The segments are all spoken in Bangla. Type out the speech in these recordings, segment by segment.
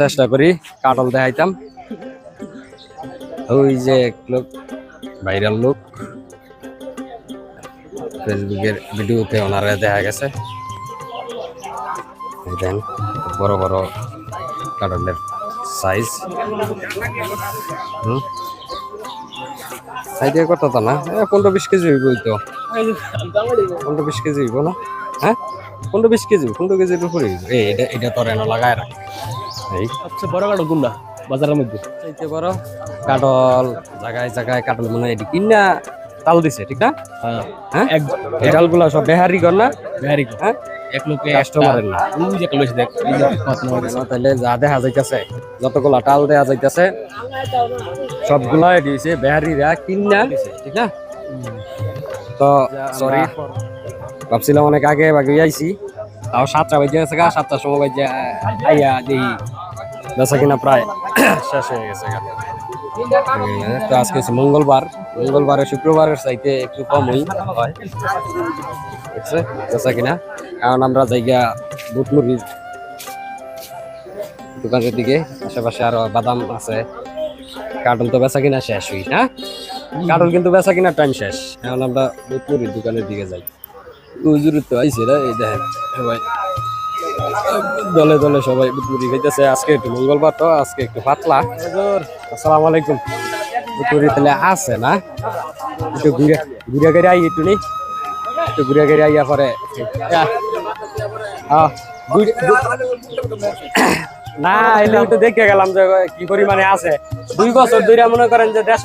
চেষ্টা করি কাটল দেখাইতাম। ওই যে এক লোক, ভাইরাল লোক, ফেসবুকের ভিডিওতে ওনারা দেখা গেছে। দেন, বড় বড় কাটলের সাইজ হুম? সাইজের কথা তো না পনেরো বিশ কেজি হইব তো। পনেরো বিশ কেজি হইব না হ্যাঁ? পনেরো বিশ কেজি, পনেরো কেজির উপরে। এই, এটা এটা তো রেনো লাগায় রাখ এই সবচেয়ে বড় বাজারের মধ্যে। চাইতে কাটল জায়গায় জায়গায় কাটল মানে এটি কিনা তাল দিছে ঠিক না? হ্যাঁ। হ্যাঁ? এই ডালগুলা সব বেহারি কর না? ভ্যারি হ্যাঁ? এক লোকে কাস্টমারের না। যে দেখ তাহলে যা যাইতেছে যতগুলা টাল দেয়া যাইতেছে সবগুলা হইছে বেহারিরা কিনা ঠিক না? তো সরি ভাবছিলাম অনেক আগে বাকি আইছি তাও সাতটা বাজে গেছে গা সাতটার সময় বাজে আইয়া দেখি বেচা কিনা প্রায় শেষ হয়ে গেছে তো আজকে হচ্ছে মঙ্গলবার। মঙ্গলবারে শুক্রবারের চাইতে একটু কমই হয়। বেচা কিনা কারণ আমরা জায়গা মুরগির দোকানের দিকে, আশেপাশে আরও বাদাম আছে। কার্টুন তো বেচা কিনা শেষ হই হ্যাঁ কার্টুন কিন্তু বেচা কিনা টাইম শেষ। এখন আমরা বুট মুরগির দোকানের দিকে যাই। হুজুরের তো আইছে রে, এই দেখেন, সবাই। দলে দলে সবাই খাইতেছে। আজকে একটু মঙ্গলবার তো আজকে একটু পাতলা। আসসালামু আলাইকুম। তাহলে আছে না? একটু ঘুরে ঘুরে আই একটু নেই একটু ঘুরে আইয়া পরে না এলে একটু দেখে গেলাম যে কি পরিমাণে আছে। দুই বছর ধরে মনে করেন যে দেশ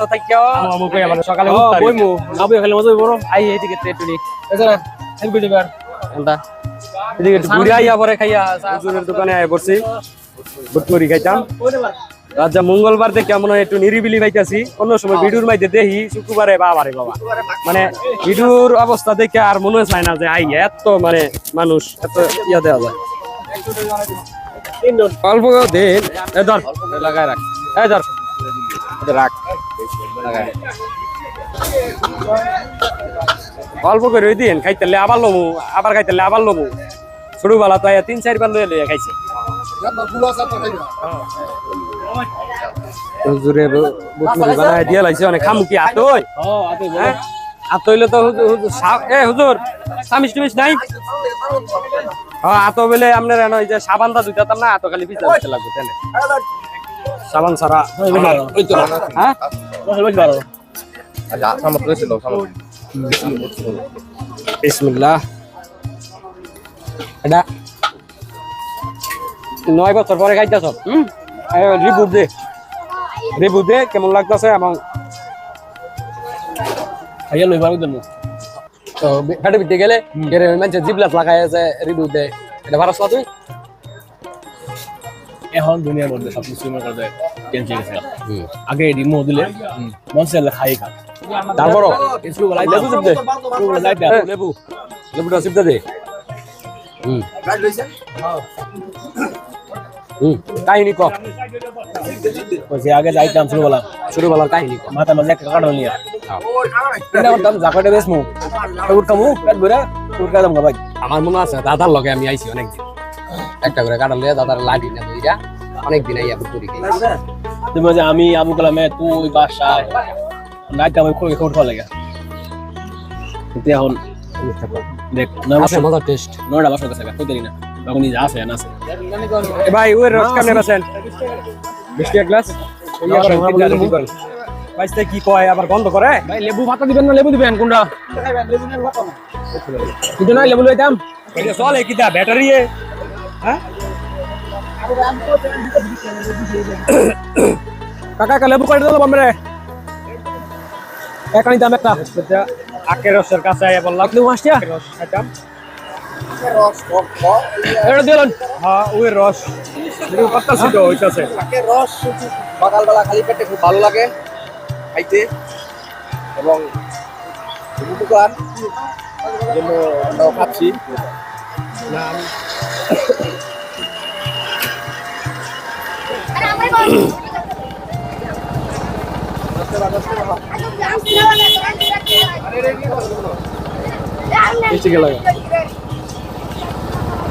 মানে সকালে বইমু না বই খেলে মজা বড়। আই এদিকে একটু নি। এছাড়া হেল্প দিবার কোনটা? এদিকে আইয়া পরে খাইয়া হুজুরের দোকানে আয় পড়ছি। বুটমুড়ি খাইতাম। যা মঙ্গলবার দেখে মনে হয় একটু নিরিবিলি পাইতাছি। অন্য সময় ভিডিওর মাইতে দেখি শুক্রবারে বাবারে বাবা। মানে ভিডিওর অবস্থা দেখে আর মনে চায় না যে আই এত মানে মানুষ এত ইয়া দেওয়া যায়। অল্প দিন। এ ধর। লাগায় রাখ। ধর। রাখ। লাগায় অল্প করে ওই দিন খাইতেলে আবার লমু আবার খাইতেলে আবার লমু ছোট বেলা তো তিন চারবার লয়ে লইয়া খাইছে। হুজুরে বুটমুড়ি বানায় দিয়ে লাইছে অনেক খামু কি আতই। ও আতে বড় হ্যাঁ হইলে তো এ হুজুর সামিস টুমিস নাই? হ্যাঁ আত বলে আপনার এনে ওই যে সাবানটা না আত খালি পিছা দিতে লাগবে তেনে সাবান হ্যাঁ? বিসমিল্লাহ। এটা নয় বছর পরে খাইতেছ হুম? রিপোর্ট দে। রিপোর্ট দে কেমন লাগতেছে এবং খাইয়া লইবার দেন তো ফেটে বিতে গেলে এর মানুষের জিবলাস লাগাই আছে রিপোর্ট দে। এটা ভারত না তুই এখন দুনিয়ার মধ্যে সব কিছু করে গেছে। আগে রিমো দিলে মনসে খাই খা তারপরও? লেবু চিপ দে লেবু লেবুটা দে। হুম। হুম। কাহিনী ক। যে আগে যাইতাম ছোটবেলা ছোটবেলার কাহিনী মাথা মাঝে একটা কাটা নিয়ে এটা করতাম জাকাটে বেশ মু। উঠতাম পেট ভরে উঠকা ভাই। আমার মনে আছে দাদার লগে আমি আইছি অনেকদিন। একটা করে কাটা লিয়া দাদার লাঠি না দুইটা অনেকদিন আইয়া খাই তুমি যে আমি আবু কালামে তুই বাসায়। নাইতাম ওই খুঁড়ে খুঁড়ে লাগে। কিন্তু এখন দেখ নয় বছর মজার টেস্ট নয়টা বছর কাছে কই দেরি না। তখন নিজে আছে না আছে। এ ভাই ওই রস কেমনে গ্লাস? বাইশটা কি কয় আবার বন্ধ করে? ভাই লেবু ভাতা দিবেন না লেবু দিবেন কোনটা? কিন্তু না লেবু লইতাম। চলে কি দা ব্যাটারি হ্যাঁ? কাকা কা লেবু কাটি দিলাম আমরা এক আনি দাম একটা আখের রসের কাছে আইয়া বললাম। লেবু আসছিয়া রস খাইতাম এটা দিলেন হ্যাঁ ওই রস। করতেছি তো হইতাছে। রস সকালবেলা খালি পেটে খুব ভালো লাগে খাইতে। এবং উপকার জন্য আমরাও খাচ্ছি।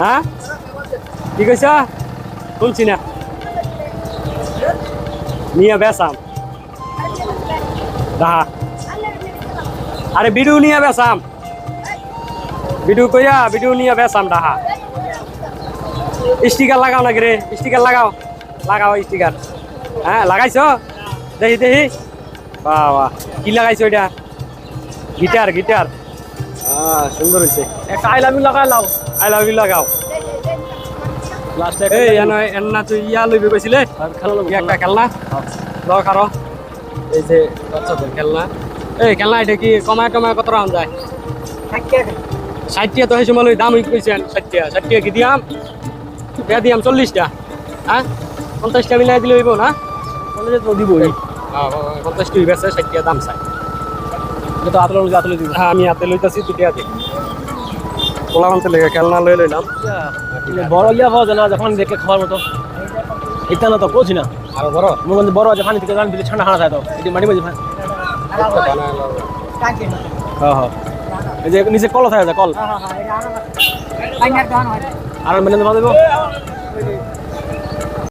হ্যাঁ কি কইছা শুনছি না নিয়ে বেসাম ডাহা আরে বিডু নিয়ে বেসাম বিডু কইয়া বিডু নিয়ে বেসাম ডাহা স্টিকার লাগাও নাকি রে স্টিকার লাগাও লাগাও স্টিকার হ্যাঁ লাগাইছো দেখি দেখি বাহ বাহ কি লাগাইছো এটা? গিটার গিটার হ্যাঁ সুন্দর হয়েছে একটা আই লাভ ইউ লাগাই লাও। আই লাভ ইউ লাগাও। লাস্টে এই এনে এন্না তুই ইয়া লইবে কইছিলে? খেলা কি একটা খেলনা? দাও খারো। এই যে বাচ্চাদের খেলনা। এই খেলনা এটা কি কমায় টমায় কত রাউন্ড যায়? ষাটটিয়া তো সেই সময় দাম কইছেন ষাটটিয়া। ষাটটিয়া কি দিয়াম? দিয়া দিয়াম চল্লিশটা। হ্যাঁ? পঞ্চাশটা মিলাই দিলে হইব না? কলেজে তো দিবই পঞ্চাশটি বেছে ষাটটিয়া দাম চাই। তো আতলে আতলে দিব হ্যাঁ আমি হাতে লইতাছি দুটিয়া দিই। পোলা মানতে লেগে খেলনা লই লইলাম। বড় ইয়া পাওয়া যায় না যখন দেখে খাওয়ার মতো। এটা না তো কোচি না। আরও বড়? মনে করেন বড় আছে পানি থেকে জানি দিলে ঠান্ডা খানা যায় তো। এটি মাটি মাঝে হ্যাঁ হ্যাঁ। এই যে নিচে কল থাকে কল। আর মেনে দেবো